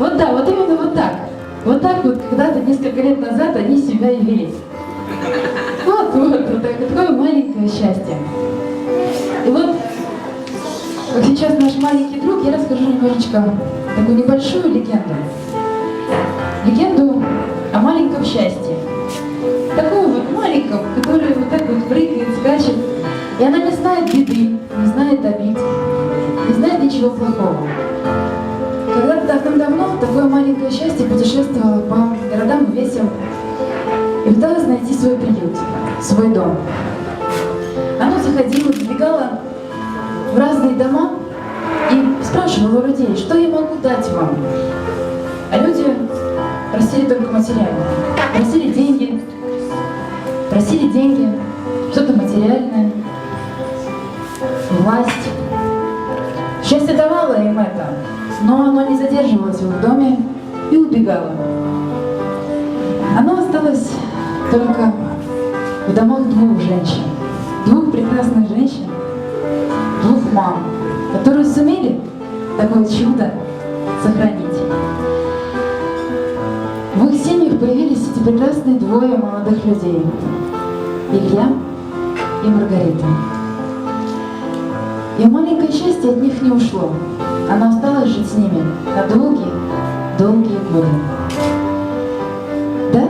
Вот да, вот именно вот так. Вот так вот когда-то несколько лет назад они себя и вели. Вот, вот, вот так- такое маленькое счастье. И вот, как сейчас наш маленький друг, я расскажу немножечко такую небольшую легенду. Легенду о маленьком счастье. Таком вот маленьком, который вот так вот прыгает, скачет. И она не знает беды, не знает обид, не знает ничего плохого. Когда-то давным-давно такое маленькое счастье путешествовало по городам и весям и пыталась найти свой приют, свой дом. Оно заходило, забегало в разные дома и спрашивало людей, что я могу дать вам. А люди просили только материально. Просили деньги, просили деньги, что-то материальное, им это, но оно не задерживалось в доме и убегало. Оно осталось только в домах двух женщин, двух прекрасных женщин, двух мам, которые сумели такое чудо сохранить. В их семьях появились эти прекрасные двое молодых людей. Илья и Маргарита. И маленькое счастье от них не ушло. Оно осталось жить с ними на долгие, долгие годы. Да?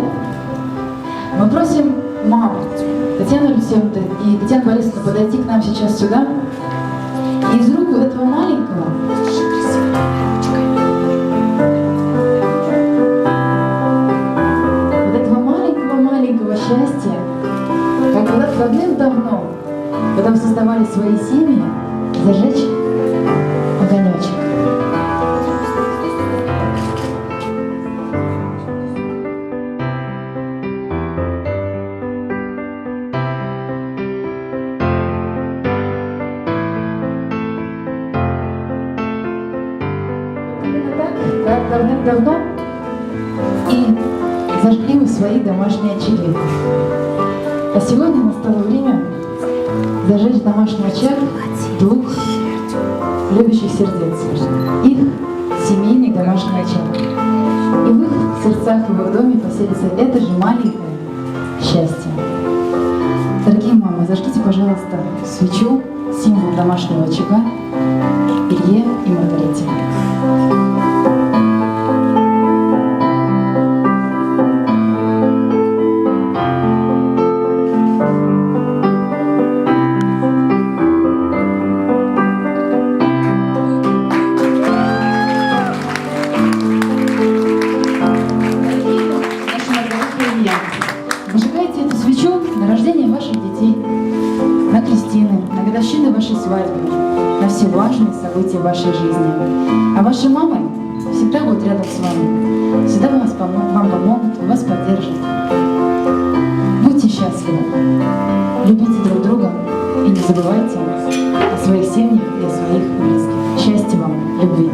Мы просим маму, Татьяну Алексеевну и Татьяну Борисовну подойти к нам сейчас сюда. И из рук этого маленького вот этого маленького-маленького счастья, как когда-то давным-давно, когда создавали свои семьи, зажечь огонечек. Так, давным-давно и зажгли вы свои домашние очаги. А сегодня настало время зажечь домашний очаг двух любящих сердец. Их семейный домашний очаг. И в их сердцах и в их доме поселится это же маленькое счастье. Дорогие мамы, зажгите, пожалуйста, свечу, символ домашнего очага Илье и Маргарите. На рождение ваших детей, на крестины, на годовщины вашей свадьбы, на все важные события вашей жизни. А ваши мамы всегда будут рядом с вами, всегда вас помо- вам помогут, вас поддержат. Будьте счастливы, любите друг друга и не забывайте о своих семьях и о своих близких. Счастья вам, любви.